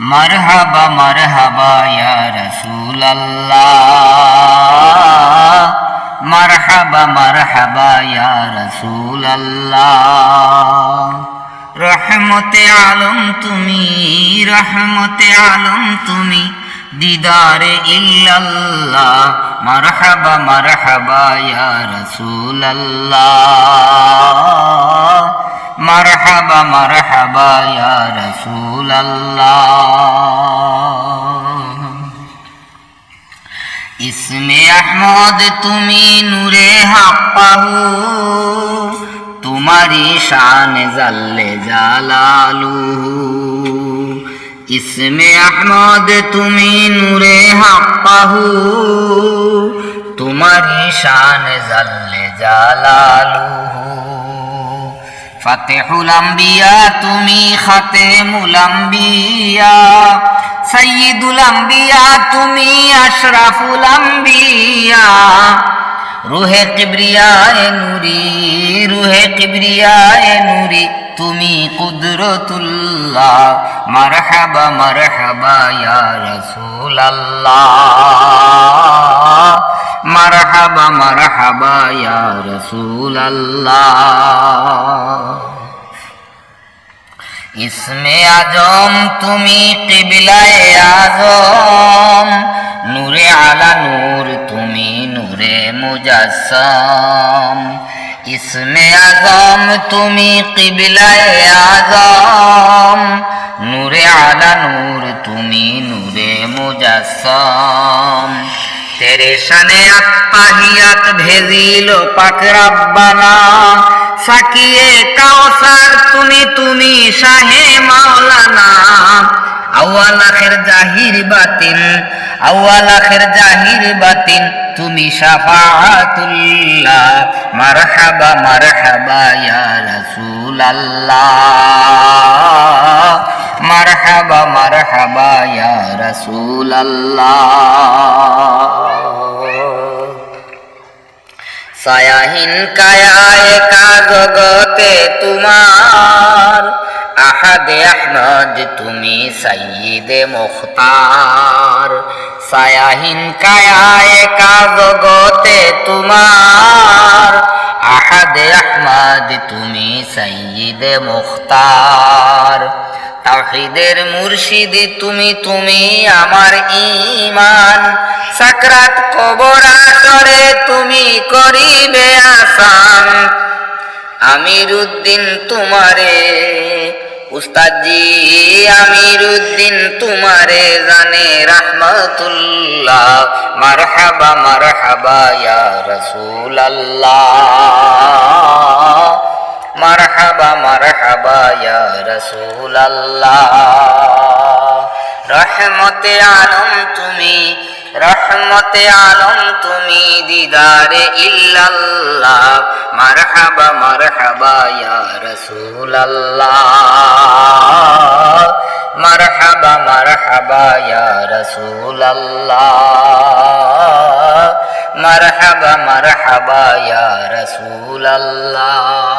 মারহাবা মারহাবা, ইয়া রাসূলাল্লাহ। মারহাবা মারহাবা, ইয়া রাসূলাল্লাহ। রহমতে আলম তুমি, রহমতে আলম তুমি, দিদারে ইল্লাল্লাহ। মারহাবা মারহাবা, ইয়া রাসূলাল্লাহ। মারহাবা মারহাবা, ইয়া রাসূলাল্লাহ। ইসমে আহমদ, তুমি নূরে হাপ্পাহু তোমারি শান জাল্লে জালালুহু ইসমে আহমদ, তুমি নূরে হাপ্পাহু তোমারি শান জাল্লে জালালুহু ফাতেহুল আম্বিয়া, তুমি খাতেমুল আম্বিয়া। সৈয়দুল আম্বিয়া, তুমি আশরাফুল আম্বিয়া। রুহে কিবরিয়ায় নুরি, রুহে কিবরিয়ায় নুরি, তুমি কুদরতুল্লাহ। মারহাবা মারহাবা, ইয়া রাসূলাল্লাহ। মারহাবা মারহাবা, ইয়া রাসূলাল্লাহ। ইসমে আজম, তুমি কিবিলায় আজম। নূরে আলা নূর, তুমি নূরে মুজাসম। ইসমে আজম, তুমি কিবিলায় আজম। নূরে আলা নূর, তুমি নূরে মুজাসম। তেরে শানে আত্মাহিয়াত ভেজিল পাক রাব্বানা। সাকিয়ে কাউসার তুমি তুমি শাহে মাওলানা। আউয়াল আখের জাহির বাতিন, আউয়াল আখের জাহির বাতিন, তুমি শাফাআতুল্লাহ। মারহাবা মারহাবা, ইয়া রাসূলাল্লাহ। মারহাবা মারহাবা, ইয়া রাসূলাল্লাহ। সায়াহীন কায়ায় কা জগতে তোমার। আহাদে আহমদ, তুমি সৈয়দে মুখতার। সায়াহীন কায়ায় কা জগতে তোমার। আহাদে আহমদ, তুমি সৈয়দে মুখতার। তাহিদের মুর্শিদি, তুমি তুমি আমার ইমান সাকরাত কবর আসরে তুমি করিবে আসান। আমির উদ্দিন তোমারে, উস্তাদজি আমির উদ্দিন তোমারে জানে রহমতুল্লাহ। মারহাবা মারহাবা ইয়া রাসূলাল্লাহ। মারহাবা মারহাবা ইয়া রাসূলাল্লাহ। রহমতে আলম তুমি রহমতে আলম তুমি দিদারে ইল্লাল্লাহ। মারহাবা মারহাবা, ইয়া রাসূলাল্লাহ। মারহাবা মারহাবা, ইয়া রাসূলাল্লাহ। মারহাবা মারহাবা, ইয়া রাসূলাল্লাহ।